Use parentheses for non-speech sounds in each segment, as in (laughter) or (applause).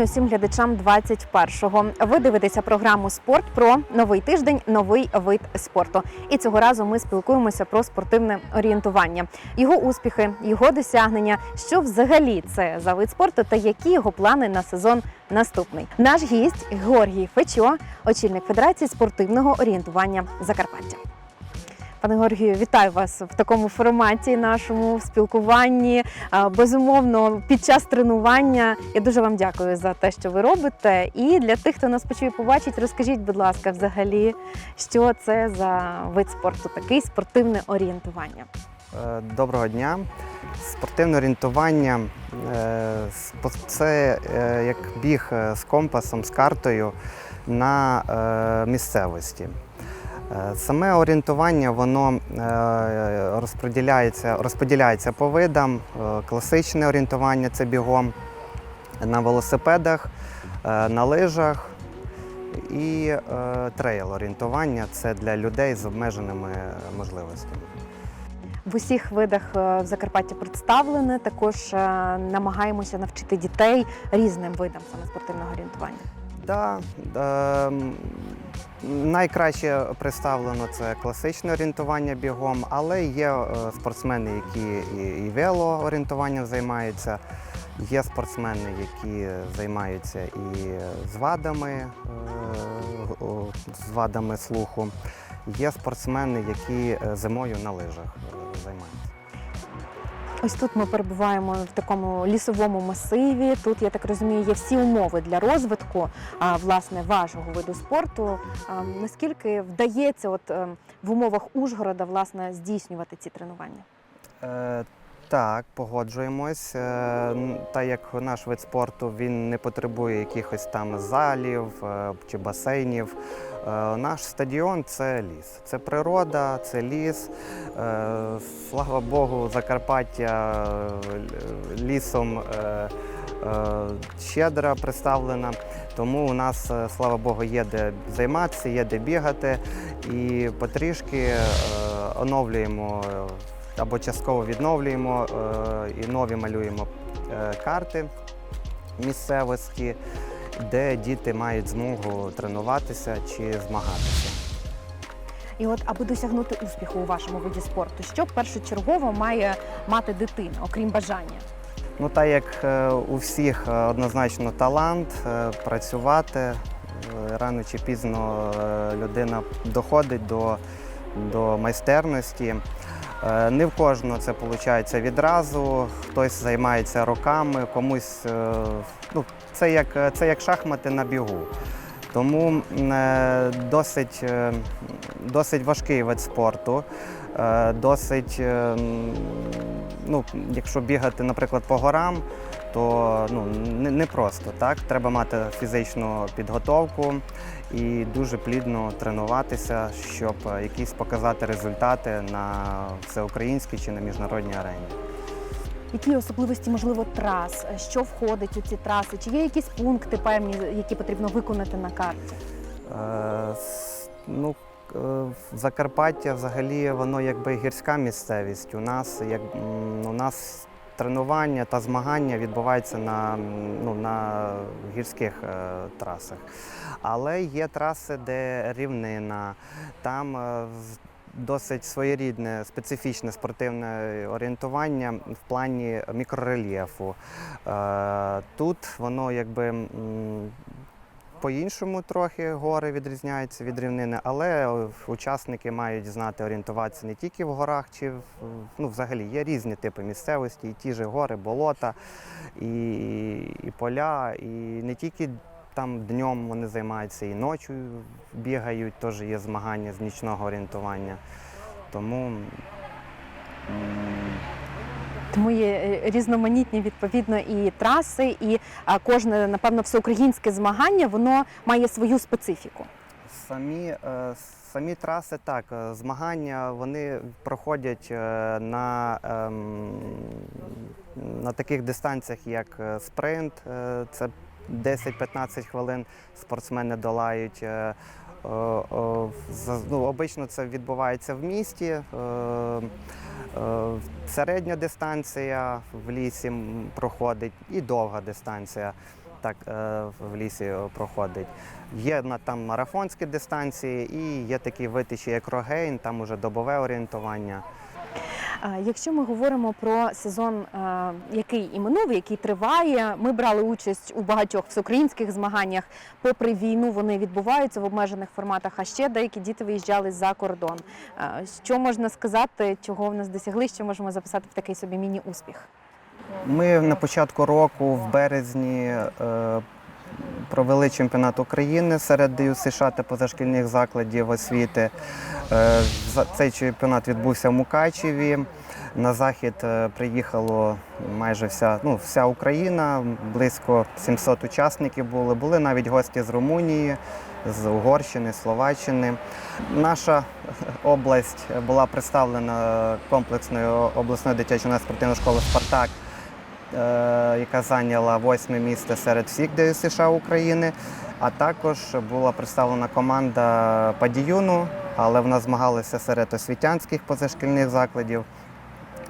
вітання усім глядачам 21-го. Ви дивитеся програму Спорт про новий тиждень, новий вид спорту. І цього разу ми спілкуємося про спортивне орієнтування, його успіхи, його досягнення, що взагалі це за вид спорту та які його плани на сезон наступний. Наш гість Георгій Фечо, очільник Федерації спортивного орієнтування Закарпаття. Пане Георгію, вітаю вас в такому форматі нашому спілкуванні. Безумовно, під час тренування я дуже вам дякую за те, що ви робите. І для тих, хто нас почує побачить, розкажіть, будь ласка, взагалі, що це за вид спорту, такий спортивне орієнтування. Е, Доброго дня. Спортивне орієнтування е, це е, як біг е, з компасом, з картою на е, місцевості. Е, Саме орієнтування воно е, розподіляється, розподіляється по видам. Е, Класичне орієнтування це бігом на велосипедах, на лижах. І е, трейл орієнтування це для людей з обмеженими можливостями. В усіх видах в Закарпатті представлене. Також намагаємося навчити дітей різним видам саме спортивного орієнтування. Да, е, м, найкраще представлено це класичне орієнтування бігом, але є е, спортсмени, які і, велоорієнтуванням займаються. Є спортсмени, які займаються і з вадами, е, з вадами слуху. Є спортсмени, які е, зимою на лижах займаються. Ось тут ми перебуваємо в такому лісовому масиві. Тут, я так розумію, є всі умови для розвитку власне вашого виду спорту. Наскільки вдається, от е, в умовах Ужгорода, власне, здійснювати ці тренування? Е, Так, погоджуємось. Е, Та як наш вид спорту він не потребує якихось там залів е, чи басейнів. Е, Наш стадіон це ліс, це природа, це ліс. Е, Слава Богу, Закарпаття е, лісом щедро представлена. Тому у нас, слава Богу, є де займатися, є де бігати. І потрішки оновлюємо або частково відновлюємо і нові малюємо карти місцевості, де діти мають змогу тренуватися чи змагатися. І от, аби досягнути успіху у вашому виді спорту, що першочергово має мати дитина, окрім бажання? Ну, так як е, у всіх е, однозначно талант е, працювати, рано чи пізно людина доходить до, до майстерності. Не в кожного це виходить відразу, хтось займається роками, комусь ну, це, як, це як шахмати на бігу. Тому е, досить, е, досить важкий вид спорту, е, досить, ну, якщо бігати, наприклад, по горам, то ну, не, просто так. Треба мати фізичну підготовку і дуже плідно тренуватися, щоб якісь показати результати на всеукраїнській чи на міжнародній арені. Які особливості, можливо, трас? Що входить у ці траси? Чи є якісь пункти певні, які потрібно виконати на карті? Е, Ну, е, Закарпаття взагалі воно якби гірська місцевість. У нас як у нас тренування та змагання відбуваються на, ну, на гірських е, трасах. Але є траси, де рівнина, там е, досить своєрідне, специфічне спортивне орієнтування в плані мікрорельєфу. Е, Тут воно якби. по-іншому трохи гори відрізняються від рівнини, але учасники мають знати орієнтуватися не тільки в горах, чи в, ну, взагалі є різні типи місцевості, і ті ж гори, болота, і, і поля, і не тільки там днем вони займаються, і ночі бігають, теж є змагання з нічного орієнтування. Тому Тому є е, різноманітні відповідно і траси, і кожне, напевно, всеукраїнське змагання воно має свою специфіку. Самі, е, самі траси, так, е, змагання вони проходять на, ем, на таких дистанціях, як спринт, це 10-15 хвилин спортсмени долають. е, е, е, Ну, обично це відбувається в місті. Середня дистанція в лісі проходить і довга дистанція. так в лісі проходить. Є там марафонські дистанції і є такі витичі, як рогейн, там уже добове орієнтування. Якщо ми говоримо про сезон, який і минув, який триває, ми брали участь у багатьох всеукраїнських змаганнях. Попри війну, вони відбуваються в обмежених форматах. А ще деякі діти виїжджали за кордон. Що можна сказати, чого в нас досягли? Що можемо записати в такий собі міні-успіх? Ми на початку року, в березні, е, провели чемпіонат України серед США та позашкільних закладів освіти. Е, Цей чемпіонат відбувся в Мукачеві. На захід е, приїхало майже вся, ну, вся Україна, близько 700 учасників були. Були навіть гості з Румунії, з Угорщини, Словаччини. Наша область була представлена комплексною обласною дитячою спортивною школою Спартак яка зайняла восьме місце серед всіх США України. А також була представлена команда Падіюну, але вона змагалася серед освітянських позашкільних закладів.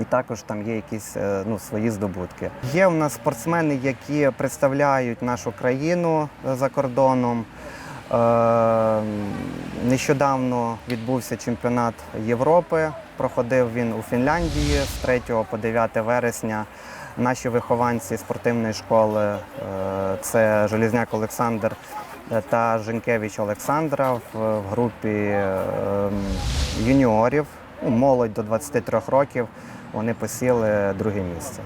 І також там є якісь е, ну, свої здобутки. Є у нас спортсмени, які представляють нашу країну е, за кордоном. Е, Нещодавно відбувся чемпіонат Європи. Проходив він у Фінляндії з 3 по 9 вересня. Наші вихованці спортивної школи е, це Желізняк Олександр е, та Женкевич Олександра в групі е, юніорів, ну, молодь до 23 років. Вони посіли друге місце.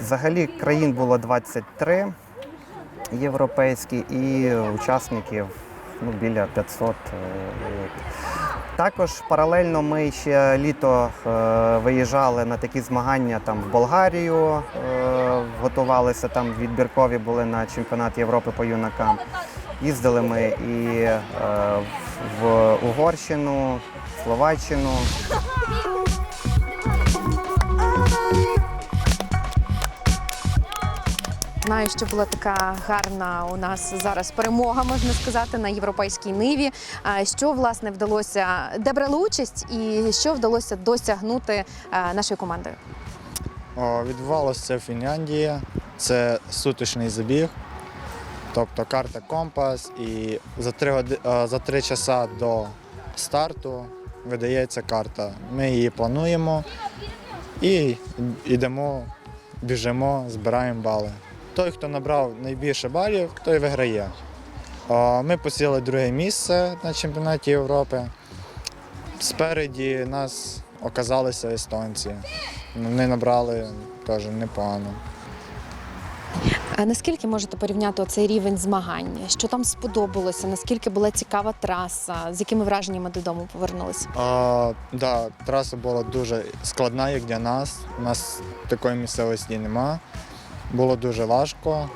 Взагалі країн було 23 європейські і учасників ну, біля 500. Також паралельно ми ще літо е, виїжджали на такі змагання там в Болгарію, е, готувалися там відбіркові були на чемпіонат Європи по юнакам. Їздили ми і е, в Угорщину, Словаччину. (laughs) Знаю, що була така гарна у нас зараз перемога, можна сказати, на європейській ниві. Що власне вдалося, де брали участь, і що вдалося досягнути е, нашою командою? Відбувалося це в Фінляндії. Це сутичний забіг, тобто карта компас, і за три, годи- е, за три часа до старту видається карта. Ми її плануємо і йдемо, біжимо, збираємо бали. Той, хто набрав найбільше балів, той виграє. Ми посіли друге місце на чемпіонаті Європи. Спереді нас оказалися естонці. Вони набрали теж непогано. А наскільки можете порівняти цей рівень змагань? Що там сподобалося? Наскільки була цікава траса? З якими враженнями додому повернулися? А, да, траса була дуже складна, як для нас. У нас такої місцевості нема. Було дуже важко.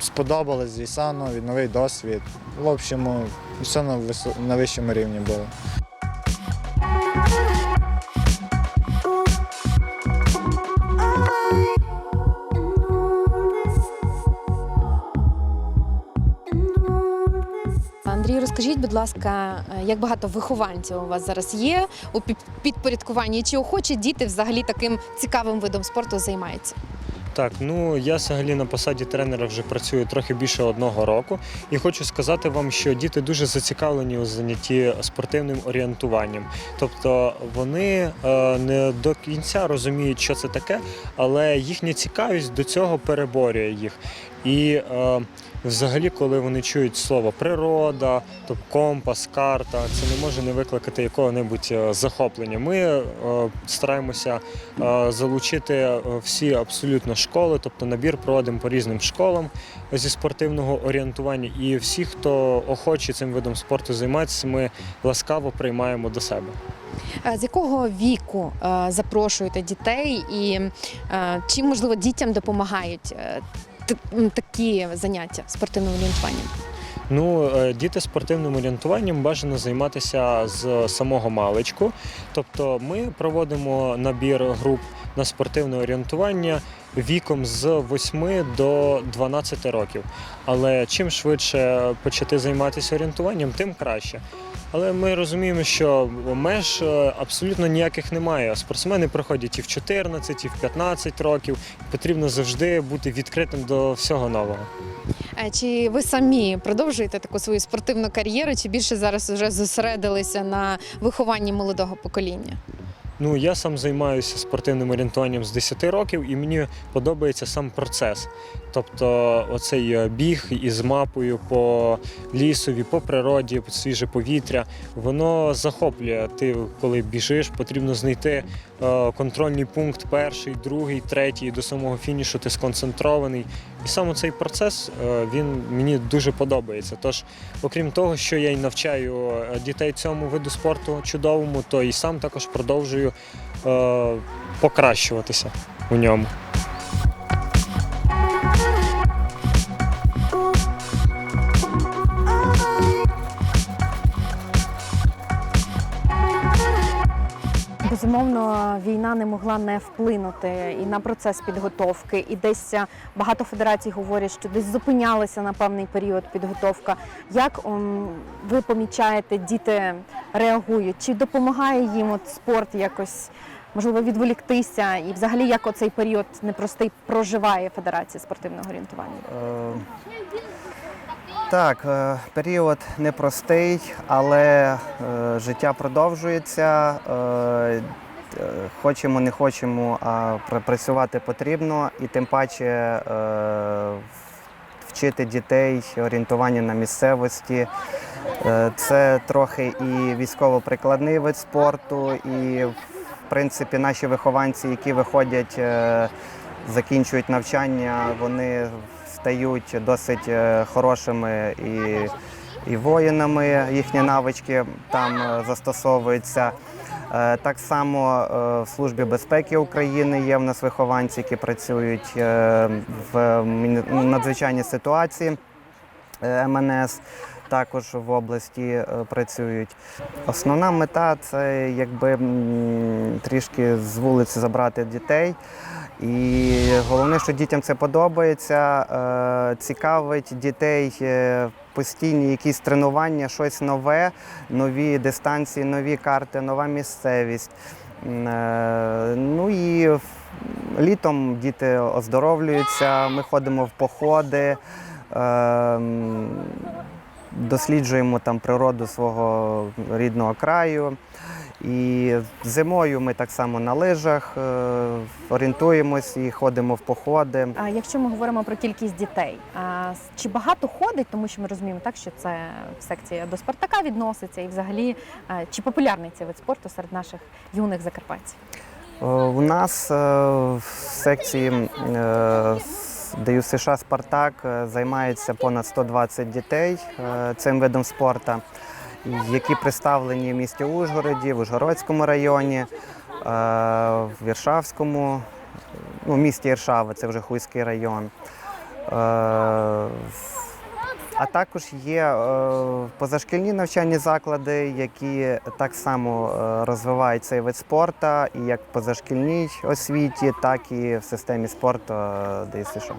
Сподобалось, звісно, новий досвід. В общому, все на, вищому рівні було. Андрій, розкажіть, будь ласка, як багато вихованців у вас зараз є у під- підпорядкуванні? Чи охочі діти взагалі таким цікавим видом спорту займаються? Так, ну я взагалі на посаді тренера вже працюю трохи більше одного року, і хочу сказати вам, що діти дуже зацікавлені у занятті спортивним орієнтуванням. Тобто вони е, не до кінця розуміють, що це таке, але їхня цікавість до цього переборює їх. І е, взагалі, коли вони чують слово природа, тобто компас, карта, це не може не викликати якого-небудь е, захоплення. Ми е, стараємося е, залучити всі абсолютно школи, тобто набір проводимо по різним школам зі спортивного орієнтування. І всі, хто охоче цим видом спорту займатися, ми ласкаво приймаємо до себе. З якого віку запрошуєте дітей і чим можливо дітям допомагають такі заняття спортивним орієнтуванням? Ну, е, діти спортивним орієнтуванням бажано займатися з самого маличку. Тобто ми проводимо набір груп на спортивне орієнтування віком з 8 до 12 років. Але чим швидше почати займатися орієнтуванням, тим краще. Але ми розуміємо, що меж е, абсолютно ніяких немає. Спортсмени приходять і в 14, і в 15 років. Потрібно завжди бути відкритим до всього нового. Е, Чи ви самі продовжуєте таку свою спортивну кар'єру, чи більше зараз вже зосередилися на вихованні молодого покоління? Ну, я сам займаюся спортивним орієнтуванням з 10 років, і мені подобається сам процес. Тобто, оцей біг із мапою по лісові, по природі, по свіже повітря, воно захоплює. Ти, коли біжиш, потрібно знайти контрольний пункт, перший, другий, третій, до самого фінішу ти сконцентрований. І саме цей процес е, він мені дуже подобається. Тож, окрім того, що я й навчаю е, дітей цьому виду спорту чудовому, то і сам також продовжую е, покращуватися у ньому. Безумовно, війна не могла не вплинути і на процес підготовки, і десь е, багато федерацій говорять, що десь зупинялася на певний період підготовка. Як ви помічаєте, діти реагують? Чи допомагає їм от спорт якось можливо відволіктися? І взагалі як оцей період непростий проживає Федерація спортивного орієнтування? Е, Так, е, період непростий, але е, життя продовжується. Е, Хочемо, не хочемо, а працювати потрібно і тим паче вчити дітей орієнтування на місцевості. Це трохи і військово-прикладний вид спорту, і в принципі наші вихованці, які виходять, закінчують навчання, вони стають досить е, хорошими і, і воїнами. Їхні навички там е, застосовуються. Е, Так само в Службі безпеки України є в нас вихованці, які працюють в надзвичайній ситуації. МНС також в області працюють. Основна мета це якби трішки з вулиці забрати дітей. І головне, що дітям це подобається, е, цікавить дітей е, постійні якісь тренування, щось нове, нові дистанції, нові карти, нова місцевість. Е, Ну і літом діти оздоровлюються, ми ходимо в походи. Досліджуємо там природу свого рідного краю. І зимою ми так само на лижах е, орієнтуємось і ходимо в походи. А якщо ми говоримо про кількість дітей, а чи багато ходить, тому що ми розуміємо так, що це секція до Спартака відноситься, і взагалі чи популярний цей вид спорту серед наших юних закарпатців? Е, У нас е, в секції е, ДЮСШ США Спартак е, займається понад 120 дітей е, цим видом спорту, які представлені в місті Ужгороді, в Ужгородському районі, е, в Іршавському, ну, в місті Іршава, це вже Хуйський район. Е, А також є е, позашкільні навчальні заклади, які так само розвивають цей вид спорту, і як в позашкільній освіті, так і в системі спорту ДСШ.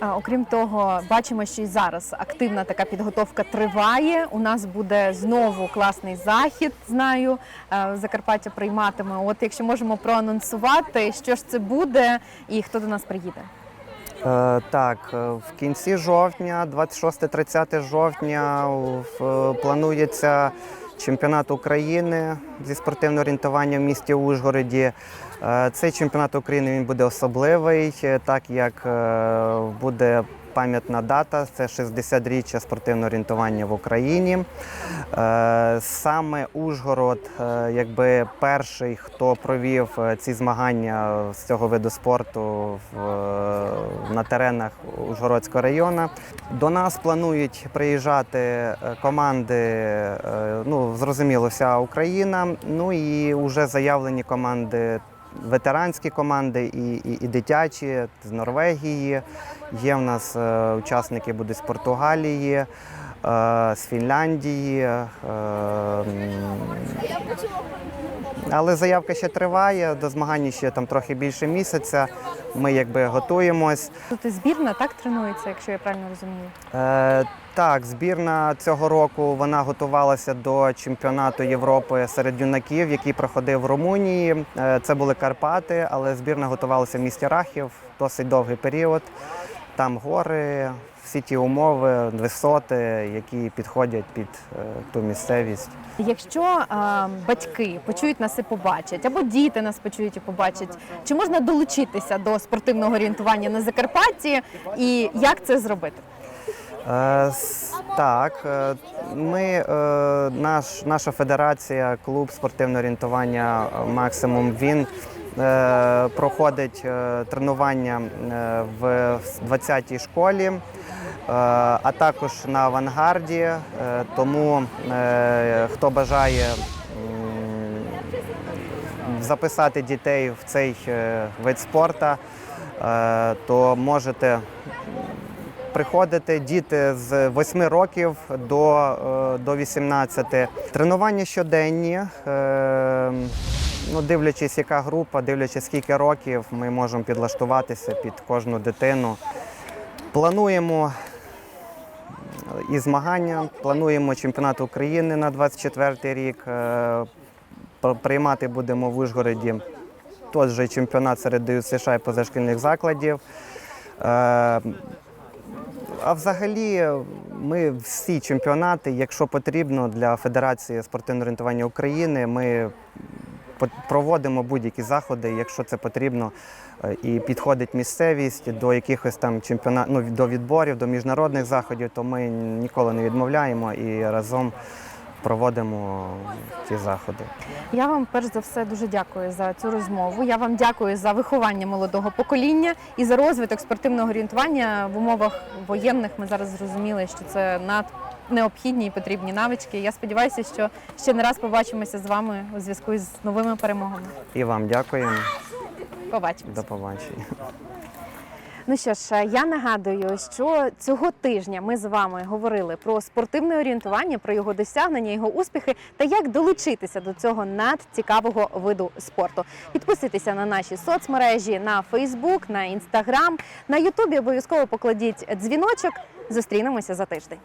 Окрім того, бачимо, що і зараз активна така підготовка триває. У нас буде знову класний захід. Знаю, е, Закарпаття прийматиме. От якщо можемо проанонсувати, що ж це буде і хто до нас приїде. Е, Так, е, в кінці жовтня, 26-30 жовтня, планується чемпіонат України зі спортивного орієнтування в місті Ужгороді. Е, Цей чемпіонат України він буде особливий, е, так як е, буде пам'ятна дата, це 60-річчя спортивного орієнтування в Україні. Саме Ужгород, якби перший, хто провів ці змагання з цього виду спорту на теренах Ужгородського району. До нас планують приїжджати команди, ну зрозуміло, вся Україна. Ну і вже заявлені команди. Ветеранські команди і, і, і дитячі з Норвегії. Є в нас е, учасники будуть з Португалії, е, з Фінляндії, е, Але заявка ще триває, до змагань ще там трохи більше місяця. Ми якби готуємось. Тут і збірна так тренується, якщо я правильно розумію. Е, так, збірна цього року вона готувалася до чемпіонату Європи серед юнаків, який проходив в Румунії. Е, це були Карпати, але збірна готувалася в місті Рахів досить довгий період. Там гори, всі ті умови, висоти, які підходять під е, ту місцевість. Якщо е, батьки почують нас і побачать, або діти нас почують і побачать, чи можна долучитися до спортивного орієнтування на Закарпатті і як це зробити? Е, Так, е, ми, е, наш, наша федерація, клуб спортивного орієнтування Максимум, він проходить е, тренування е, в 20-й школі, е, а також на авангарді. Е, Тому е, хто бажає записати дітей в цей е, вид спорту, е, то можете приходити діти з 8 років до, е, до 18. Тренування щоденні. Е, Ну, дивлячись, яка група, дивлячись, скільки років, ми можемо підлаштуватися під кожну дитину. Плануємо і змагання, плануємо чемпіонат України на 24-й рік. е, Приймати будемо в Ужгороді той же чемпіонат серед ДЮСШ і позашкільних закладів. Е, а взагалі, ми всі чемпіонати, якщо потрібно для Федерації спортивного орієнтування України, ми проводимо будь-які заходи, якщо це потрібно, е, і підходить місцевість до якихось там чемпіонатів, ну, до відборів, до міжнародних заходів, то ми ніколи не відмовляємо і разом проводимо ті заходи. Я вам перш за все дуже дякую за цю розмову. Я вам дякую за виховання молодого покоління і за розвиток спортивного орієнтування в умовах воєнних. Ми зараз зрозуміли, що це над необхідні і потрібні навички. Я сподіваюся, що ще не раз побачимося з вами у зв'язку з новими перемогами. І вам дякуємо. Побачимося. До побачення. Ну що ж, я нагадую, що цього тижня ми з вами говорили про спортивне орієнтування, про його досягнення, його успіхи та як долучитися до цього надцікавого виду спорту. Підписуйтеся на наші соцмережі на Фейсбук, на Інстаграм, на Ютубі. Обов'язково покладіть дзвіночок. Зустрінемося за тиждень.